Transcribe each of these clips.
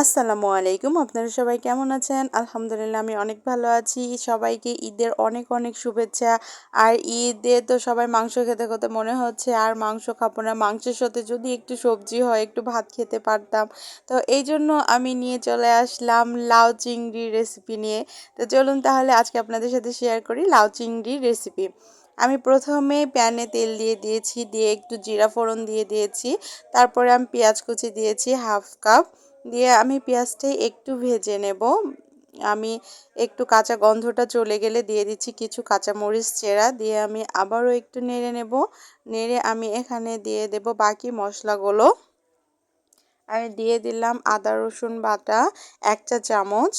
আসসালামু আলাইকুম। আপনারা সবাই কেমন আছেন? আলহামদুলিল্লাহ, আমি অনেক ভালো আছি। সবাইকে ঈদের অনেক অনেক শুভেচ্ছা। আর ঈদে তো সবাই মাংস খেতে খেতে মনে হচ্ছে আর মাংস খাব না। মাংসের সাথে যদি একটু সবজি হয়, একটু ভাত খেতে পারতাম। তো এই জন্য আমি নিয়ে চলে আসলাম লাউ চিংড়ির রেসিপি নিয়ে। তো চলুন তাহলে আজকে আপনাদের সাথে শেয়ার করি লাউ চিংড়ির রেসিপি আমি প্রথমে প্যানে তেল দিয়ে দিয়েছি, দিয়ে একটু জিরা ফোড়ন দিয়ে দিয়েছি। তারপরে আমি পেঁয়াজ কুচি দিয়েছি হাফ কাপ দিয়ে আমি পেঁয়াজটাই একটু ভেজে নেব। আমি একটু কাঁচা গন্ধটা চলে গেলে দিয়ে দিচ্ছি কিছু কাঁচামরিচ চেরা দিয়ে আমি আবারও একটু নেড়ে নেব। নেড়ে আমি এখানে দিয়ে দেব বাকি মশলাগুলো। আমি দিয়ে দিলাম আদা, রসুন বাটা, এক চা চামচ।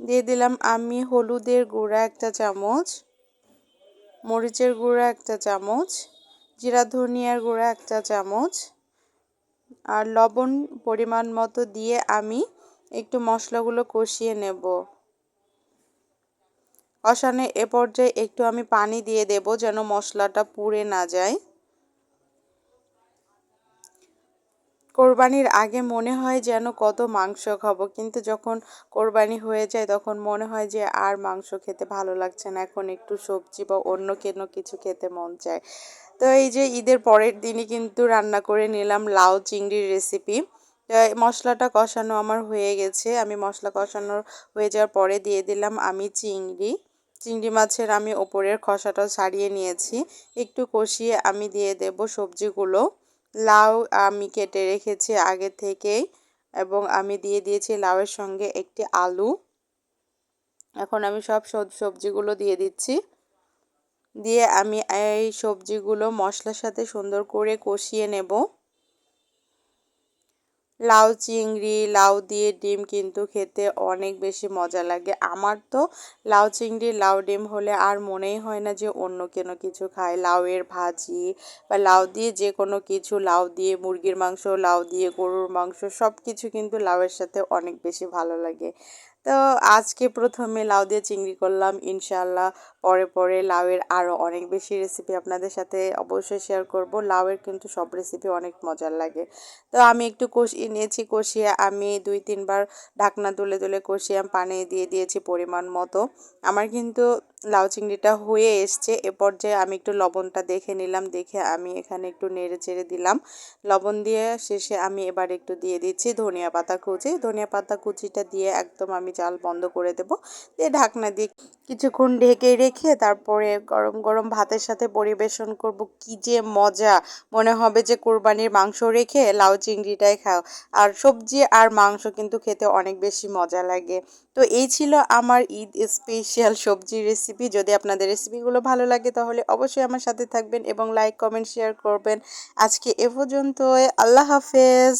দিয়ে দিলাম আমি হলুদের গুঁড়া একটা চামচ, মরিচের গুঁড়া একটা চামচ। জিরা, ধনিয়ার গুঁড়া একটা চামচ আর লবণ পরিমাণ মতো দিয়ে আমি একটু মশলাগুলো কষিয়ে নেব। কষানে এ পর্যায়ে একটু আমি পানি দিয়ে দেব যেন মশলাটা পুড়ে না যায়। কোরবানির আগে মনে হয় যেন কত মাংস খাব, কিন্তু যখন কোরবানি হয়ে যায় তখন মনে হয় যে আর মাংস খেতে ভালো লাগছে না, এখন একটু সবজি বা অন্য কেন কিছু খেতে মন চায়। তো এই যে ঈদের পরের দিনই কিন্তু রান্না করে নিলাম লাউ চিংড়ির রেসিপি মশলাটা কষানো আমার হয়ে গেছে। আমি মশলা কষানো হয়ে যাওয়ার পরে দিয়ে দিলাম আমি চিংড়ি। চিংড়ি মাছের আমি ওপরের খসাটা ছাড়িয়ে নিয়েছি। একটু কষিয়ে আমি দিয়ে দেব সবজিগুলো। লাউ আমি কেটে রেখেছি আগে থেকেই এবং আমি দিয়ে দিয়েছি লাউয়ের সঙ্গে একটি আলু। এখন আমি সব সবজিগুলো দিয়ে দিচ্ছি। দিয়ে আমি এই সবজিগুলো মশলার সাথে সুন্দর করে কষিয়ে নেব। লাউ চিংড়ি, লাউ দিয়ে ডিম কিন্তু খেতে অনেক বেশি মজা লাগে। আমার তো লাউ চিংড়ি, লাউ ডিম হলে আর মনেই হয় না যে অন্য কোনো কিছু খায়। লাউয়ের ভাজি বা লাউ দিয়ে যে কোনো কিছু, লাউ দিয়ে মুরগির মাংস, লাউ দিয়ে গরুর মাংস সব কিছু কিন্তু লাউয়ের সাথে অনেক বেশি ভালো লাগে। তো আজকে প্রথমে লাউ দিয়ে চিংড়ি করলাম ইনশাল্লাহ পরে পরে লাউয়ের আরও অনেক বেশি রেসিপি আপনাদের সাথে অবশ্যই শেয়ার করব। লাউয়ের কিন্তু সব রেসিপি অনেক মজার লাগে। তো আমি একটু কষিয়ে নিয়েছি কষিয়ে আমি দুই, তিনবার ঢাকনা তুলে তুলে কষিয়ে পানি দিয়ে দিয়েছি পরিমাণ মতো। আমার কিন্তু লাউ চিংড়িটা হয়ে এসছে। এ পর্যায়ে আমি একটু লবণটা দেখে নিলাম, দেখে আমি এখানে একটু নেড়ে চেড়ে দিলাম। লবণ দিয়ে শেষে আমি এবার একটু দিয়ে দিচ্ছি ধনিয়া পাতা কুচি। ধনিয়া পাতা কুচিটা দিয়ে একদম আমি জাল বন্ধ করে দেব। দিয়ে ঢাকনা দিয়ে কিছুক্ষণ ঢেকে রেখে তারপরে গরম গরম ভাতের সাথে পরিবেশন করব। কি যে মজা! মনে হবে যে কোরবানির মাংস রেখে লাউ চিংড়িটাই খাও। আর সবজি আর মাংস কিন্তু খেতে অনেক বেশি মজা লাগে। তো এই ছিল আমার ঈদ স্পেশাল সবজির রেসিপি যদি আপনাদের রেসিপিগুলো ভালো লাগে তাহলে অবশ্যই আমার সাথে থাকবেন এবং লাইক কমেন্ট শেয়ার করবেন। আজকে এ পর্যন্ত আল্লাহ হাফেজ।